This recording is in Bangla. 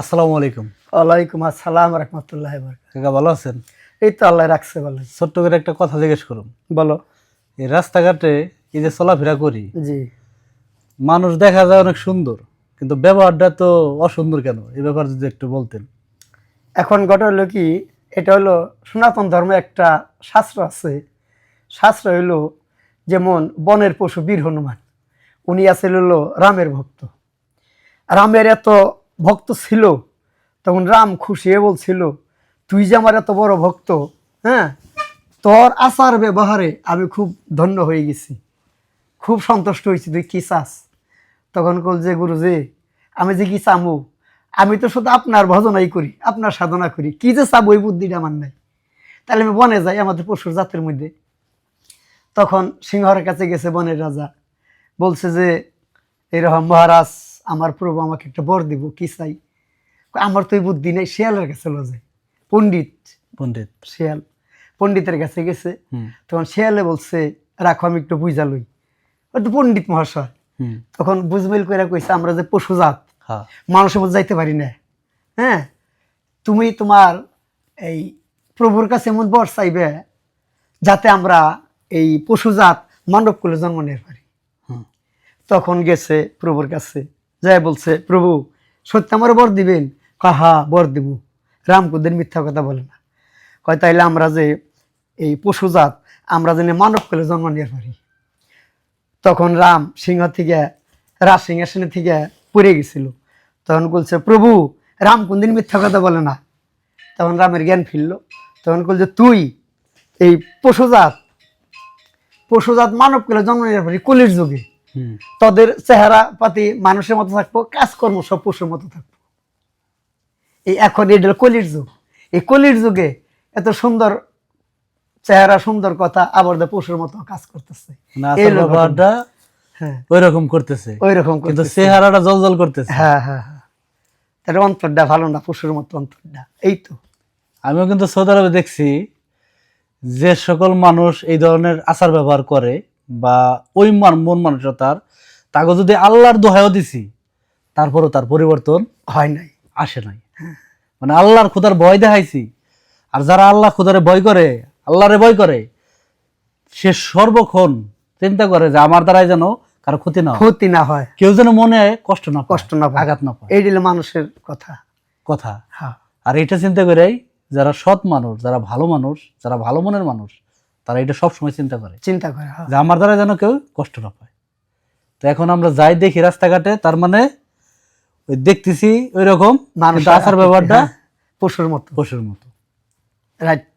আসসালামু আলাইকুম। ওয়ালাইকুম আসসালাম রহমতুল্লাহ কাকা ভালো আছেন? এই তো আল্লাহ রাখছে বলে ছোট্ট করে একটা কথা জিজ্ঞেস করুন। বলো। এই রাস্তাঘাটে এই যে চলাফেরা করি জি। মানুষ দেখা যায় অনেক সুন্দর কিন্তু ব্যবহারটা তো অসুন্দর কেন? এই ব্যাপার যদি একটু বলতেন। এখন ঘটনা হলো কি এটা হলো সনাতন ধর্মে একটা শাস্ত্র আছে। শাস্ত্র হইল যেমন বনের পশু বীর হনুমান উনি আছেন হলো রামের ভক্ত। রামের এত ভক্ত ছিল, তখন রাম খুশি হয়ে বলছিল, তুই যে আমার এত বড় ভক্ত হ্যাঁ? তোর আচার ব্যবহারে আমি খুব ধন্য হয়ে গেছি। খুব সন্তুষ্ট হয়েছি, তুই কি চাস? তখন কল যে, গুরুজি, আমি যে কি চামু? আমি তো শুধু আপনার ভজনাই করি, আপনার সাধনা করি। কি যে চাবো ওই বুদ্ধিটা আমার নাই। তাহলে আমি বনে যাই আমাদের পশুর জাতের মধ্যে। তখন সিংহর কাছে গেছে বনের রাজা। বলছে যে, এরকম মহারাজ আমার প্রভু আমাকে একটা বর দিব কি চাই? আমার তো এই বুদ্ধি নেই শিয়ালের কাছে লো যায় পণ্ডিত। পণ্ডিত। শিয়াল। পণ্ডিতের কাছে গেছে। তখন শিয়ালে বলছে রাখো আমি একটু বুঝা লই। তো পণ্ডিত মহাশয়। তখন বুঝমিল করে কইছে আমরা যে পশুজাত হ্যাঁ। মানুষের মধ্যে যাইতে পারি না। হ্যাঁ তুমি তোমার এই প্রভুর কাছে এমন বর চাইবে যাতে আমরা এই পশুজাত মানব কুলে জন্ম নিতে পারি। হুম। তখন গেছে প্রভুর কাছে। যাই বলছে, প্রভু, সত্যি আমার বর দিবেন? কাহা বর দিব রামকুদের মিথ্যা কথা বলে না। কয়, তাইলে আমরা যে এই পশুজাত, আমরা যেন মানব কুলে জন্ম নিতে পারি। তখন রাম সিংহ থেকে, রাজ সিংহাসনে থেকে পড়ে গেছিল। তখন বলছে, প্রভু, রাম কোনদিন মিথ্যা কথা বলে না। তখন রামের জ্ঞান ফিরল। তখন বলছে, তুই এই পশুজাত পশুজাত মানব কুলে জন্ম নিতে পারি কলির যুগে। তাদের চেহারা পাতি মানুষের মতো থাকব কাজকর্ম সব পশুর মতো থাকব। এই এখন এটা কলির যুগ এই কলির যুগে এত সুন্দর চেহারা সুন্দর কথা আবার পশুর মতো কাজ করতেছে। এই আচার হলো ব্যবহারটা ওই রকম করতেছে। ওই রকম কিন্তু চেহারাটা জলজল করতেছে। হ্যাঁ হ্যাঁ তার অন্তরটা ভালো না পশুর মতো অন্তরটা? এই তো। আমিও কিন্তু সৌদি আরবে দেখছি যে সকল মানুষ এই ধরনের আচার ব্যবহার করে। বা ওই মান মন মানুষটা তার তাকে যদি আল্লাহর দোহায়ও দিছি তারপরও তার পরিবর্তন হয় নাই আসে নাই। মানে আল্লাহর খুদার ভয় দেখাইছি আর যারা আল্লাহ খুদারে ভয় করে আল্লাহরে ভয় করে সে সর্বক্ষণ চিন্তা করে যে আমার দ্বারাই যেন কারও ক্ষতি না ক্ষতি না হয়। কেউ যেন মনে কষ্ট না কষ্ট না পায়। আঘাত না পায়। এই দিলে মানুষের কথা। কথা। হ্যাঁ। আর এটা চিন্তা করেই যারা সৎ মানুষ যারা ভালো মানুষ যারা ভালো মনের মানুষ তারা এটা সবসময় চিন্তা করে। চিন্তা করে হ্যাঁ। যে আমার দ্বারা যেন কেউ কষ্ট না পায়। তো এখন আমরা যাই দেখি রাস্তাঘাটে তার মানে ওই দেখতেছি ওই রকম মানুষ আসার আচার ব্যবহারটা পশুর মতো। পশুর মতো। রাইট